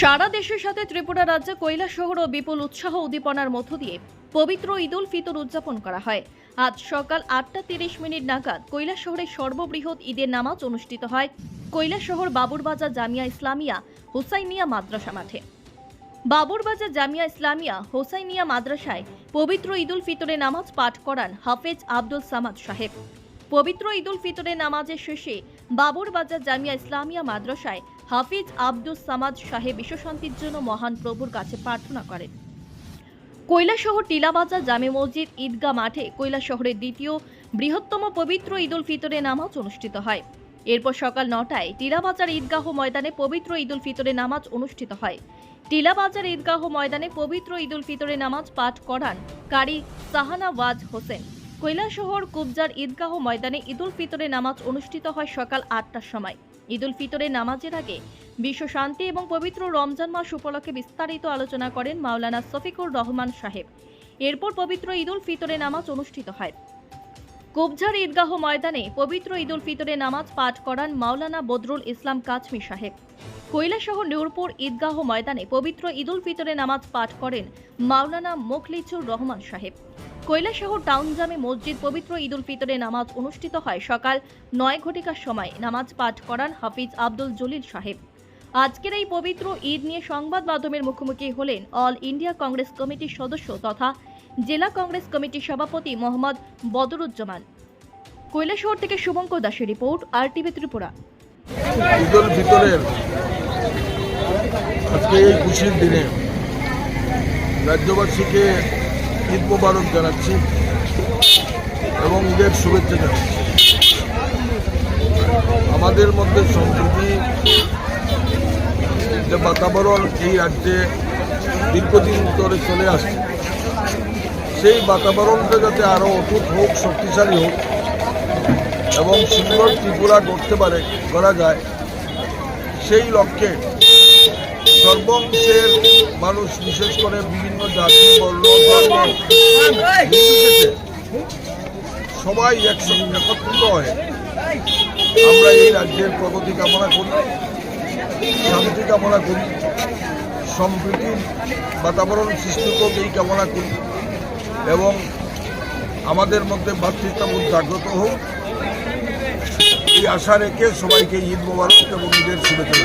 সারা দেশের সাথে ত্রিপুরা রাজ্যে কৈলা শহর ও বিপুল উৎসাহ উদ্দীপনার মধ্য দিয়ে পবিত্র ঈদুল ফিতর উদযাপন করা হয়। আজ সকাল আটটা তিরিশ মিনিট নাগাদ কৈলা শহরের সর্ববৃহৎ ঈদের নামাজ অনুষ্ঠিত হয়। কৈলা শহর বাবুরবাজার জামিয়া ইসলামিয়া হুসাইনিয়া মাদ্রাসা মাঠে। বাবুরবাজার জামিয়া ইসলামিয়া হোসাইনিয়া মাদ্রাসায় পবিত্র ঈদুল ফিতরের নামাজ পাঠ করান হাফেজ আব্দুল সামাদ সাহেব। পবিত্র ঈদুল ফিতরের নামাজের শেষে বাবুরবাজার জামিয়া ইসলামিয়া মাদ্রাসায় হাফিজ আব্দুল সামাদ সাহেব বিশ্বশান্তির জন্য মহান প্রভুর কাছে প্রার্থনা করেন। কৈলাসহর টিলাবাজার জামে মসজিদ ঈদগাহ মাঠে কৈলাসহরের দ্বিতীয় বৃহত্তম পবিত্র ঈদুল ফিতরের নামাজ অনুষ্ঠিত হয়। এরপর সকাল নটায় টিলাবাজার ঈদগাহ ময়দানে পবিত্র ঈদুল ফিতরের নামাজ অনুষ্ঠিত হয়। টিলাবাজার ঈদগাহ ময়দানে পবিত্র ঈদুল ফিতরের নামাজ পাঠ করান কারি সাহানা ওয়াজ হোসেন। কৈলাসহর কুবজার ঈদগাহ ময়দানে ঈদুল ফিতরের নামাজ অনুষ্ঠিত হয় সকাল আটটার সময়। ঈদুল ফিতরের নামাজের আগে বিশ্ব শান্তি এবং পবিত্র রমজান মাস উপলক্ষে বিস্তারিত আলোচনা করেন মাওলানা শফিকুর রহমান সাহেব। এরপর পবিত্র ঈদুল ফিতরের নামাজ অনুষ্ঠিত হয়। কুবঝার ঈদগাহ ময়দানে পবিত্র ঈদুল ফিতরের নামাজ পাঠ করান মাওলানা বদরুল ইসলাম কাচমি সাহেব। কৈলাসহ নূরপুর ঈদগাহ ময়দানে পবিত্র ঈদুল ফিতরের নামাজ পাঠ করেন মাওলানা মোখলিচুর রহমান সাহেব। কৈলাসহর টাউন জামে মসজিদ পবিত্র ঈদুল ফিতরের নামাজ অনুষ্ঠিত হয় সকাল নয় ঘটিকার সময়। নামাজ পাঠ করান হাফিজ আব্দুল জলিল সাহেব। আজকের এই পবিত্র ঈদ নিয়ে সংবাদ মাধ্যমের মুখোমুখি হলেন অল ইন্ডিয়া কংগ্রেস কমিটির সদস্য তথা জেলা কংগ্রেস কমিটির সভাপতি মোহাম্মদ বদরুজ্জামান। কৈলাসহর থেকে শুভঙ্কর দাসের রিপোর্ট আর টিভি ত্রিপুরা রাজ্যবাসীকে ঈদ মোবারক জানাচ্ছি এবং ঈদের শুভেচ্ছা জানাচ্ছি। আমাদের মধ্যে সম্প্রীতি যে বাতাবরণ এই রাজ্যে দীর্ঘদিন ধরে চলে আসছে, সেই বাতাবরণটা যাতে আরও অটুট হোক, শক্তিশালী হোক এবং সুন্দর ত্রিপুরা করতে পারে করা যায়, সেই লক্ষ্যে সর্বংশের মানুষ, বিশেষ করে বিভিন্ন জাতি সবাই একসঙ্গে একত্রিত হয় আমরা এই রাজ্যের প্রগতি কামনা করি, শান্তি কামনা করি সম্প্রীতির বাতাবরণ সৃষ্টি হোক এই কামনা করি এবং আমাদের মধ্যে ভাতৃত্ববোধ জাগ্রত হোক। এই আশা রেখে সবাইকে ঈদ মোবারক এবং ঈদের শুভেচ্ছা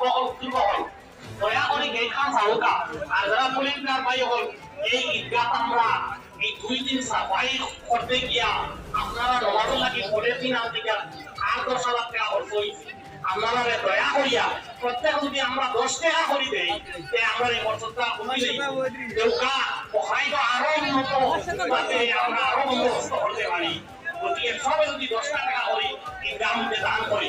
হল দয়া করে গেট খান চালুকা আর যারা পুলিশগার ভাই হল এই ঈদগাহ আমরা এই দুই দিন সাফাই করতে গিয়া আপনারা নমাজ লাগি পরের দিন আর দশ হাজার টাকা খরচ হয়েছে আপনারা দয়া করিয়া প্রত্যেক যদি আমরা দশ টাকা করি দেই তে আমরা এই বছরটা কমি দেই দেউকা হয়তো আরও উন্নত যাতে আমরা আরও উন্নত করতে পারি গতিকে সবে যদি দশ টাকা করি ঈদগাহ মধ্যে দান করি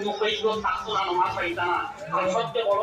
কোনো কই থাকতো না নমাজ পাইতা না। সবচেয়ে বড়